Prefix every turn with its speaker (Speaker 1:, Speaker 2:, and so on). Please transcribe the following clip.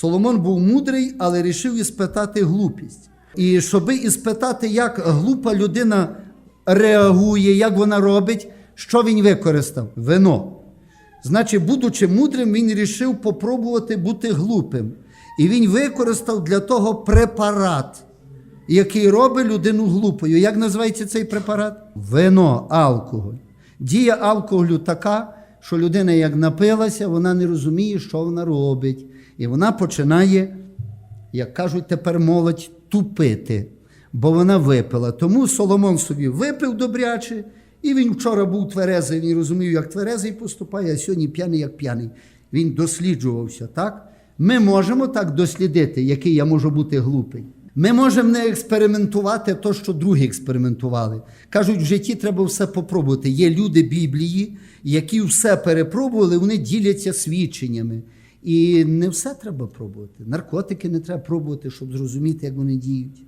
Speaker 1: Соломон був мудрий, але рішив іспитати глупість. І щоби іспитати, як глупа людина реагує, як вона робить, що він використав? Вино. Значить, будучи мудрим, він рішив попробувати бути глупим. І він використав для того препарат, який робить людину глупою. Як називається цей препарат? Вино, алкоголь. Дія алкоголю така, що людина, як напилася, вона не розуміє, що вона робить. І вона починає, як кажуть тепер молодь, тупити, бо вона випила. Тому Соломон собі випив добряче, і він вчора був тверезий, він розумів, як тверезий поступає, а сьогодні п'яний, як п'яний. Він досліджувався, так? Ми можемо так дослідити, який я можу бути глупий. Ми можемо не експериментувати то, що другі експериментували. Кажуть, в житті треба все попробувати. Є люди Біблії, які все перепробували, вони діляться свідченнями. І не все треба пробувати. Наркотики не треба пробувати, щоб зрозуміти, як вони діють.